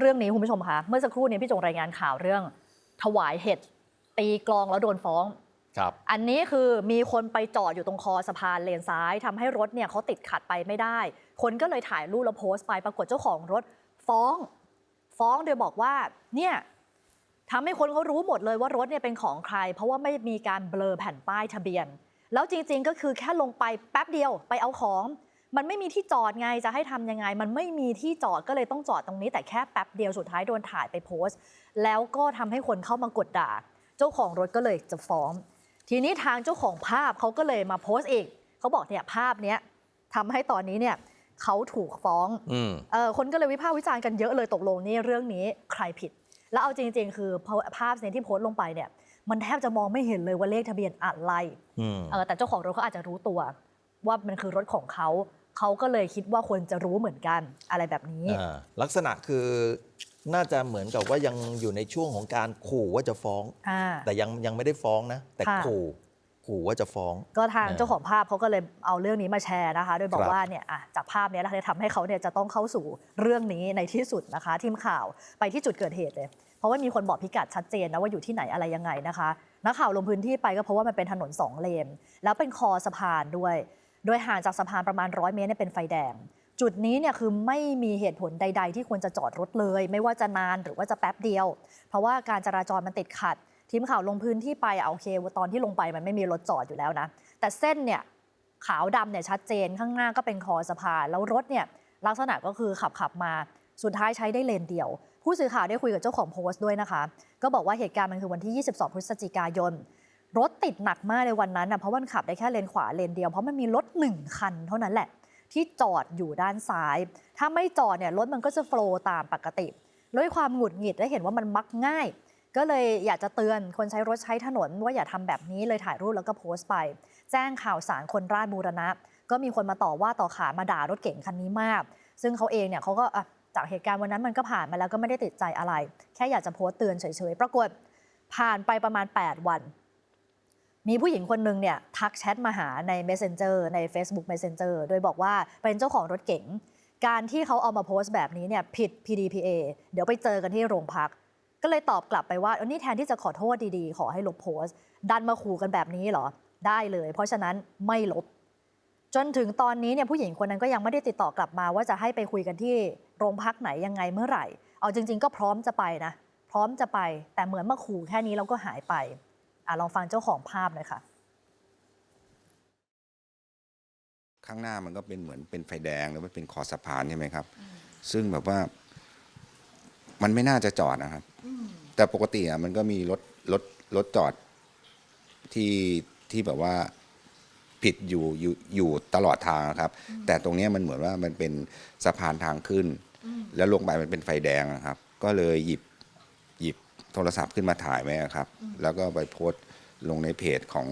เรื่องนี้คุณผู้ชมคะเมื่อสักครู่เนี้พี่จงรายงานข่าวเรื่อง ถวายเห็ดตีกลองแล้วโดนฟ้องครับอันนี้คือมีคนไปจอดอยู่ตรงคอสะพานเลนซ้ายทำให้รถเนี่ยเขาติดขัดไปไม่ได้ คนก็เลยถ่ายรูปแล้วโพสต์ไปปรากฏเจ้าของรถ ฟ้อง ฟ้องโดยบอกว่าเนี่ยทำให้คนเขารู้หมดเลยว่ารถเนี่ยเป็นของใคร เพราะว่าไม่มีการเบลอแผ่นป้ายทะเบียน แล้วจริงๆก็คือแค่ลงไปแป๊บเดียวไปเอาของ มันไม่มีที่จอดไงจะให้ทำยังไง มันไม่มีที่จอดก็เลยต้องจอดตรงนี้ แต่แค่แป๊บเดียวสุดท้ายโดนถ่ายไปโพสต์ แล้วก็ทำให้คนเข้ามากดด่า เจ้าของรถก็เลยจะฟ้อง ทีนี้ทางเจ้าของภาพเขาก็เลยมาโพสต์อีกเขาบอกเนี่ยภาพเนี้ยทำให้ตอนนี้เนี่ยเขาถูกฟ้องอืมเออคนก็เลยวิพากษ์วิจารณ์กันเยอะเลยตกลงนี่เรื่องนี้ใครผิด แล้วเอาจริง ๆ คือภาพเนี้ยที่โพสต์ลงไปเนี่ยมันแทบจะมองไม่เห็นเลยว่าเลขทะเบียนอะไรอืมเออแต่เจ้าของรถเขาอาจจะรู้ตัว ว่ามันคือรถของเขา เขาก็เลยคิดว่าควรจะรู้เหมือนกันอะไรแบบนี้ อ่าลักษณะคือน่าจะเหมือนกับว่ายังอยู่ในช่วงของการขู่ว่าจะฟ้อง อ่า แต่ยังยังไม่ได้ฟ้องนะ แต่ค่ะ ขู่ขู่ว่าจะฟ้อง ก็ทางเออเจ้าของภาพเขาก็เลยเอาเรื่องนี้มาแชร์นะคะ โดยบอกครับ ว่าเนี่ยอะจากภาพเนี้ยนะคะทำให้เขาเนี่ยจะต้องเข้าสู่เรื่องนี้ในที่สุดนะคะ ทีมข่าวไปที่จุดเกิดเหตุเลย เพราะว่ามีคนบอกพิกัดชัดเจนนะว่าอยู่ที่ไหนอะไรยังไงนะคะนักข่าวลงพื้นที่ไปก็เพราะว่ามันเป็นถนนสองเลน แล้วเป็นคอสะพานด้วย โดยห่างจากสะพานประมาณร้อยเมตรเนี่ยเป็นไฟแดง จุดนี้เนี่ยคือไม่มีเหตุผลใด ๆ ที่ควรจะจอดรถเลย ไม่ว่าจะนานหรือว่าจะแป๊บเดียว เพราะว่าการจราจรมันติดขัด ทีมข่าวลงพื้นที่ไปเอะโอเคว่าตอนที่ลงไปมันไม่มีรถจอดอยู่แล้วนะ แต่เส้นเนี่ยขาวดำเนี่ยชัดเจนข้างหน้าก็เป็นคอสะพานแล้วรถเนี่ยลักษณะก็คือขับขับมาสุดท้ายใช้ได้เลนเดียว ผู้สื่อข่าวได้คุยกับเจ้าของโพสต์ด้วยนะคะ ก็บอกว่าเหตุการณ์มันคือวันที่ 22 พฤศจิกายน รถติดหนักมากในวันนั้นนะเพราะวันขับได้แค่เลนขวาเลนเดียวเพราะมันมีรถหนึ่งคันเท่านั้นแหละ ที่จอดอยู่ด้านซ้าย ถ้าไม่จอดเนี่ยรถมันก็จะโฟล์ตามปกติด้วยความหงุดหงิดและเห็นว่ามันมักง่าย ก็เลยอยากจะเตือนคนใช้รถใช้ถนนว่าอย่าทำแบบนี้เลยถ่ายรูปแล้วก็โพสต์ไป แจ้งข่าวสารคนราชบูรณะ ก็มีคนมาต่อว่าต่อขามาด่ารถเก่งคันนี้มาก ซึ่งเขาเองเนี่ยเขาก็จากเหตุการณ์วันนั้นมันก็ผ่านมาแล้วก็ไม่ได้ติดใจอะไร แค่อยากจะโพสต์เตือนเฉยๆปรากฏผ่านไปประมาณ 8 วัน มีผู้หญิงคนหนึ่งเนี่ยทักแชทมาหาใน Messenger ใน Facebook Messenger โดยบอกว่าเป็นเจ้าของรถเก๋ง การที่เขาเอามาโพสต์แบบนี้เนี่ยผิด PDPA เดี๋ยวไปเจอกันที่โรงพัก ก็เลยตอบกลับไปว่าเออนี่แทนที่จะขอโทษดีๆ ขอให้ลบโพสต์ ดันมาขู่กันแบบนี้เหรอ ได้เลย เพราะฉะนั้นไม่ลบ จนถึงตอนนี้เนี่ยผู้หญิงคนนั้นก็ยังไม่ได้ติดต่อกลับมา ว่าจะให้ไปคุยกันที่โรงพักไหนยังไงเมื่อไหร่ เอาจริง ๆ ก็พร้อมจะไปนะ พร้อมจะไป แต่เหมือนมาขู่แค่นี้แล้วก็หายไป อะลองฟังเจ้าของภาพหน่อยค่ะ ข้างหน้ามันก็เป็นเหมือนเป็นไฟแดงแล้วมันเป็นคอสะพานใช่ไหมครับ ซึ่งแบบว่า มันไม่น่าจะจอดนะครับ แต่ปกติอะมันก็มีรถรถรถจอดที่ที่แบบว่าผิดอยู่อยู่อยู่ตลอดทางครับ แต่ตรงเนี้ยมันเหมือนว่ามันเป็นสะพานทางขึ้น แล้วลงไปมันเป็นไฟแดงอะครับ ก็เลยหยิบหยิบ โทรศัพท์ขึ้นมาถ่ายไว้อะครับ แล้วก็ไปโพสต์ลงในเพจของ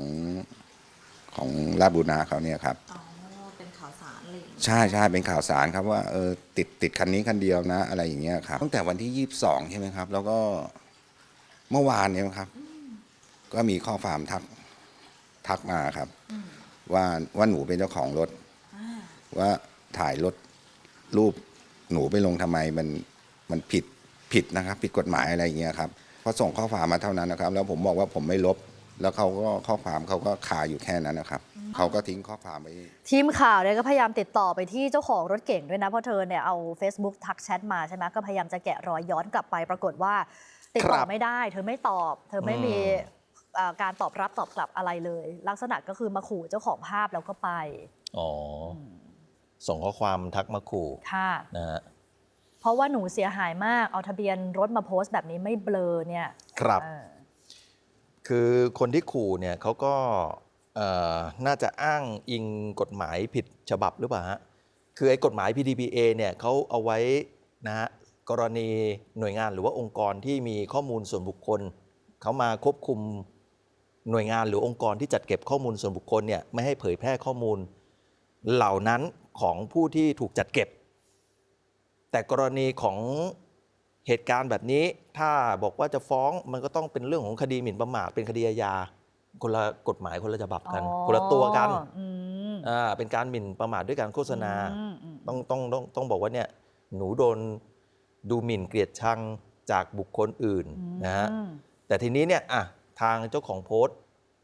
ของราชบุรณาเขาเนี่ยครับอ๋อเป็นข่าวสารอะไรอย่างเลยใช่ใช่เป็นข่าวสารครับว่าเออติดติดคันนี้คันเดียวนะ อะไรอย่างเงี้ยครับตั้งแต่วันที่ยี่สิบสองใช่ไหมครับ แล้วก็เมื่อวานเนี่ยครับ ก็มีข้อความทักทักมาครับ ว่าว่าหนูเป็นเจ้าของรถ ว่าถ่ายรถรูปหนูไปลงทำไมมันมันผิด ผิดนะครับผิดกฎหมายอะไรอย่างเงี้ยครับพอส่งข้อความมาเท่านั้นนะครับ แล้วผมบอกว่าผมไม่ลบ แล้วเขาก็ข้อความเขาก็คาอยู่แค่นั้นนะครับเขาก็ทิ้งข้อความไป ทีมข่าวเนี่ยก็พยายามติดต่อไปที่เจ้าของรถเก่งด้วยนะเพราะเธอเนี่ยเอา Facebook ทักแชทมาใช่ไหมก็พยายามจะแกะรอยย้อนกลับไปปรากฏว่า ติดต่อครับไม่ได้ เธอไม่ตอบ เธอไม่มีอืมเอ่อการตอบรับตอบกลับอะไรเลย ลักษณะก็คือมาขู่เจ้าของภาพแล้วก็ไปอ๋ออส่งข้อความทักมาขู่ค่ะ นะฮะเพ ราะว่าหนูเสียหายมากเอาทะเบียนรถมาโพสต์แบบนี้ไม่เบลอเนี่ยครับ เออคือคนที่ขู่เนี่ยเขาก็เอ่อน่าจะอ้างอิงกฎหมายผิดฉบับหรือเปล่าฮะคือไอ้กฎหมาย PDPA เนี่ยเขาเอาไว้นะฮะกรณีหน่วยงานหรือว่าองค์กรที่มีข้อมูลส่วนบุคคลเขามาควบคุมหน่วยงานหรือองค์กรที่จัดเก็บข้อมูลส่วนบุคคลเนี่ยไม่ให้เผยแพร่ข้อมูลเหล่านั้นของผู้ที่ถูกจัดเก็บ แต่กรณีของเหตุการณ์แบบนี้ ถ้าบอกว่าจะฟ้องมันก็ต้องเป็นเรื่องของคดีหมิ่นประมาทเป็นคดีอาญาคนละกฎหมายคนละฉบับกันอ๋อคนละตัวกันอืมอ่าเป็นการหมิ่นประมาทด้วยการโฆษณาอืมอืมต้องต้องต้องต้องบอกว่าเนี่ยหนูโดนดูหมิ่นเกลียดชังจากบุคคลอื่นนะฮะอืมแต่ทีนี้เนี่ยอะทางเจ้าของโพสต์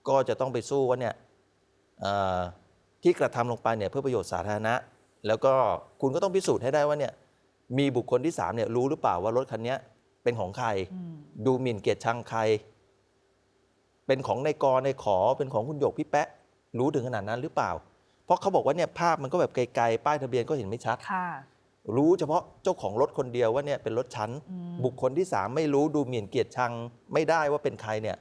ก็จะต้องไปสู้ว่าเนี่ยเอ่อที่กระทำลงไปเนี่ยเพื่อประโยชน์สาธารณะ แล้วก็คุณก็ต้องพิสูจน์ให้ได้ว่าเนี่ย มีบุคคลที่3เนี่ยรู้หรือเปล่าว่ารถคันเนี้ยเป็นของใครอืมดูหมิ่นเกียรติชังใคร เป็นของในายกรในายขอเป็นของคุณหยกพี่แปะ รู้ถึงขนาดนั้นหรือเปล่า เพราะเขาบอกว่าเนี่ยภาพมันก็แบบไกลๆ ป้ายทะเบียนก็เห็นไม่ชัดค่ะรู้เฉพาะเจ้าของรถคนเดียวว่าเนี่ยเป็นรถชั้นอืมบุคคลที่สามไม่รู้ดูหมิ่นเกียรติชัง ไม่ได้ว่าเป็นใครเนี่ย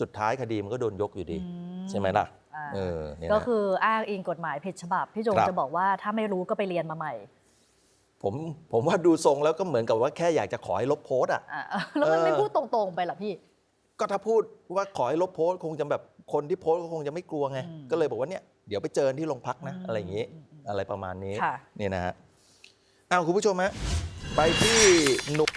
สุดท้ายคดีมันก็โดนยกอยู่ดีอืมใช่ไหมล่ะอ่าเออเนี่ยก็นะคืออ้างอิงกฎหมายผิดฉบับ พี่โจงครับจะบอกว่าถ้าไม่รู้ก็ไปเรียนมาใหม่ ผมผมว่าดูทรงแล้วก็เหมือนกับว่าแค่อยากจะขอให้ลบโพสต์อะ อะแล้วมันเออไม่พูดตรงๆไปเหรอพี่ ก็ถ้าพูดว่าขอให้ลบโพสต์คงจะแบบคนที่โพสต์ก็คงจะไม่กลัวไง อืมก็เลยบอกว่าเนี่ยเดี๋ยวไปเจอที่โรงพักนะอืมอะไรอย่างนี้อืมอืมอะไรประมาณนี้ค่ะเนี่ยนะฮะอ้าวคุณผู้ชมฮะไปที่หนุ่ม